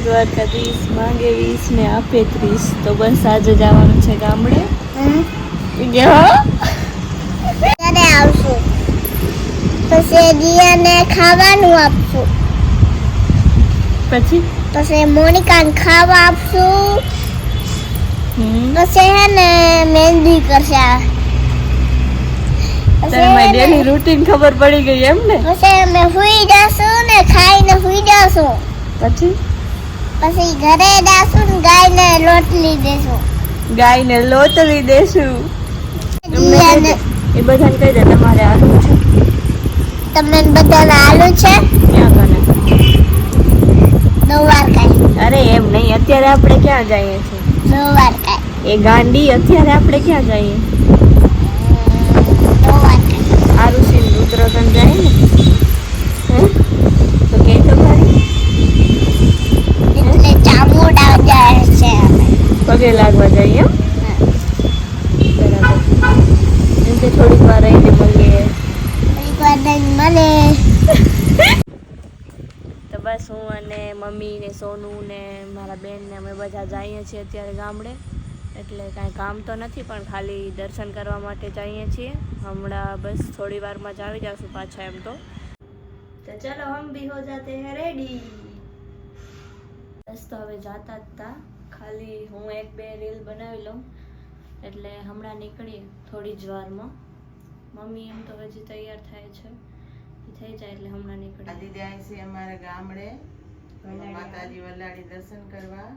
દ્વારકાધીશ માંગે વીસ ને આપે ત્રીસ તો બસ આજે જવાનું છે ગામડે. ત્યારે આવશું. પછી દિયાને ખાવાનું આપશું. પછી? પછી મોનિકાને ખાવા આપશું. પછી હે ને મહેંદી કરશે ડેલી રૂટીન ખબર પડી ગઈ એમ ને? પછી અમે સુઈ જશું ને ખાઈને સુઈ જશું. પછી? પછી ઘરે દાસું ને ગાયને લોટલી દેશું. ગાયને લોટલી દેશું. એ બધાને કહી દે તમારે આલુ છે. તમને બધાને આલુ છે? ક્યાં કને દ્વારકાય અરે એમ નહીં અત્યારે આપણે ક્યાં જઈએ છીએ? દ્વારકાય એ ગાંડી અત્યારે આપણે ક્યાં જઈએ દ્વારકાય આરુષિ ઉત્તરાખંડ જાય ને હે તો કે તો ખરી એટલે ચામુંડા જાય છે અમે પગે લાગવા જઈએ એમ બરાબર એમ થોડીક વાર રહીને મળીએ. થોડીક વાર રહીને મને તો બસ હું અને મમ્મી ને સોનુ ને મારા બેન ને અમે બધા જઈએ છીએ અત્યારે ગામડે. એટલે કાંઈ કામ તો નથી પણ ખાલી દર્શન કરવા માટે જઈએ છીએ. હમણાં બસ થોડી વારમાં જ આવી જશું પાછા એમ તો. તો ચલો હમ ભી હો જાતે હે રેડી. બસ તો હવે જાતા જ તા. ખાલી હું એક બે રીલ બનાવી લઉં. એટલે હમણાં નીકળીએ થોડી જ વારમાં. મમ્મી એમ તો હજી તૈયાર થાય છે. એ થઈ જાય એટલે હમણાં નીકળીએ. દીદી આવી છે અમારા ગામડે. માતાજી વલાડી દર્શન કરવા.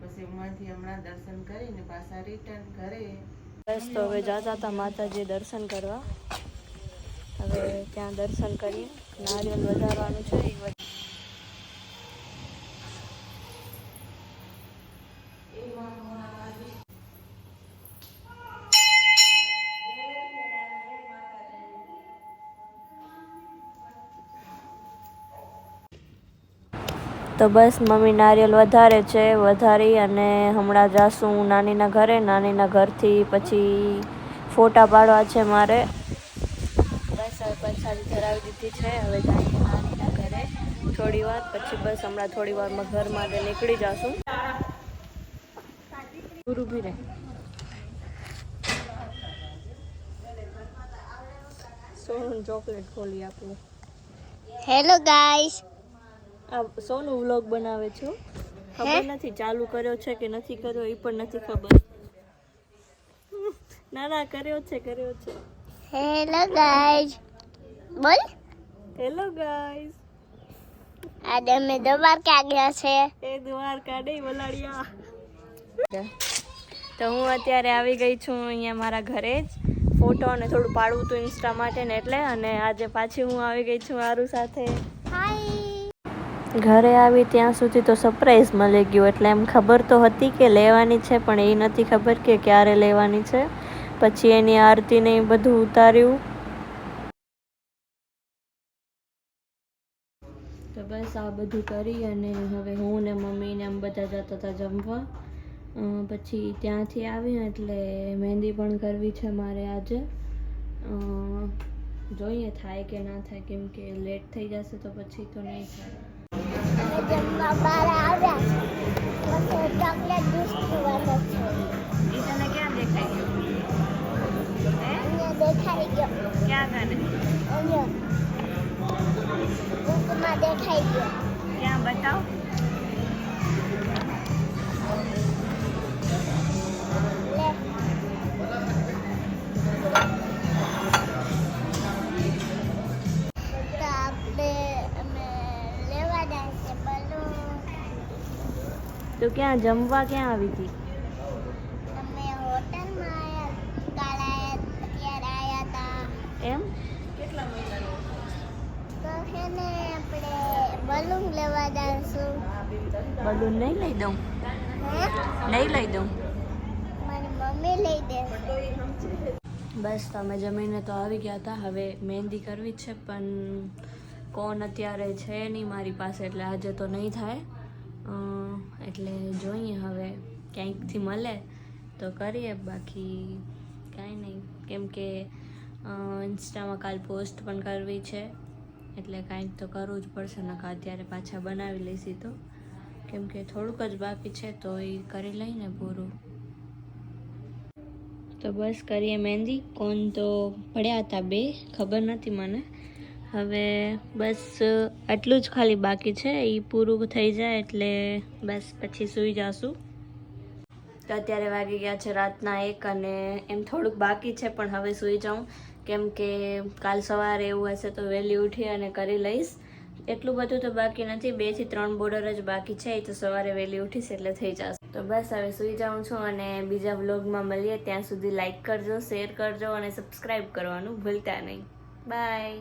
પછી ઉમાથી હમણાં દર્શન કરીને પાછા રિટર્ન ઘરે. બસ તો હવે જતા હતા માતાજી દર્શન કરવા. હવે ત્યાં દર્શન કરી. નારિયેલ વધારવાનું છે તો બસ મમ્મી નારિયેલ વધારે છે, વધારી અને હમણાં જાશું નાનીના ઘરે, નાનીના ઘરથી પછી ફોટા પાડવા છે મારે. બસ હવે પછાડી ધરાવી દીધી છે, હવે જઈએ નાનીના ઘરે. થોડી વાર, પછી બસ હમણાં થોડી વારમાં ઘર માટે નીકળી જાશું. ગુરુ ભી સોનું ચોકલેટ ખોલી આપું. હેલો ગાઈસ આ સોનું વ્લોગ બનાવે છો ખબર નથી ચાલુ કર્યો છે કે નથી કર્યો એ પણ નથી ખબર. ના ના કર્યો છે કર્યો છે. હેલો ગાઈઝ બોલ. હેલો ગાઈઝ આજે અમે દ્વારકા ગયા છે. એ દ્વારકા નહીં વલાડિયા તો હું અત્યારે આવી ગઈ છું અહીંયા મારા ઘરે જ. ફોટો અને થોડું પાડવું હતું ઇન્સ્ટા માટે ને એટલે અને આજે પાછી હું આવી ગઈ છું મારું સાથે. હાય ઘરે આવી ત્યાં સુધી તો સરપ્રાઈઝ મળી ગયું. એટલે એમ ખબર તો હતી કે લેવાની છે, પણ એ નથી ખબર કે ક્યારે લેવાની છે. પછી એની આરતીને એ બધું ઉતાર્યું. તો બસ આ બધું કરી અને હવે હું ને મમ્મીને એમ બધા જતા હતા જમવા. પછી ત્યાંથી આવી એટલે મહેંદી પણ કરવી છે મારે આજે. જોઈએ થાય કે ના થાય, કેમ કે લેટ થઈ જશે તો પછી તો નહીં થાય. જમવા બહાર આવ્યા. છે ચોકલેટ જ્યુસ પીવાનો છે. એ તને ક્યાં દેખાઈ ગયો? હે? અહીંયા દેખાઈ ગયો. ક્યાં ગાને? અહીંયા. બુકમાં દેખાઈ ગયો. ક્યાં? બતાવ. તો ક્યાં જમવા ક્યાં આવી હતી? એમ? તો ને આપણે બલૂન લેવા જઈશું બલૂન નહીં લઈ દઉં? નહીં લઈ દઉં? મારી મમ્મી લઈ દે. બસ તમે જમીને તો આવી ગયા હતા હવે મહેંદી કરવી છે પણ કોણ અત્યારે છે નહીં મારી પાસે એટલે આજે તો નહીં થાય. એટલે જોઈએ હવે ક્યાંકથી મળે તો કરીએ. બાકી કાંઈ નહીં. કેમ કે ઇન્સ્ટામાં કાલ પોસ્ટ પણ કરવી છે. એટલે કાંઈક તો કરવું જ પડશે. નકા અત્યારે પાછા બનાવી લઈશી તો. કેમ કે થોડુંક જ બાકી છે તો એ કરી લઈને પૂરું. તો બસ કરીએ મહેંદી. કોણ તો પડ્યા હતા બે, ખબર નથી મને. હવે બસ આટલું જ ખાલી બાકી છે. એ પૂરું થઈ જાય એટલે બસ પછી સૂઈ જશું. તો અત્યારે વાગી ગયા છે રાતના એક અને એમ થોડુંક બાકી છે, પણ હવે સૂઈ જાઉં. કેમ કે કાલ સવારે એવું હશે તો વહેલી ઉઠી અને કરી લઈશ. એટલું બધું તો બાકી નથી. બેથી ત્રણ બોર્ડર જ બાકી છે. એ તો સવારે વહેલી ઉઠીશ એટલે થઈ જશે. તો બસ હવે સૂઈ જાઉં છું અને બીજા વ્લોગમાં મળીએ. ત્યાં સુધી લાઇક કરજો, શેર કરજો અને સબસ્ક્રાઈબ કરવાનું ભૂલતા નહીં. બાય.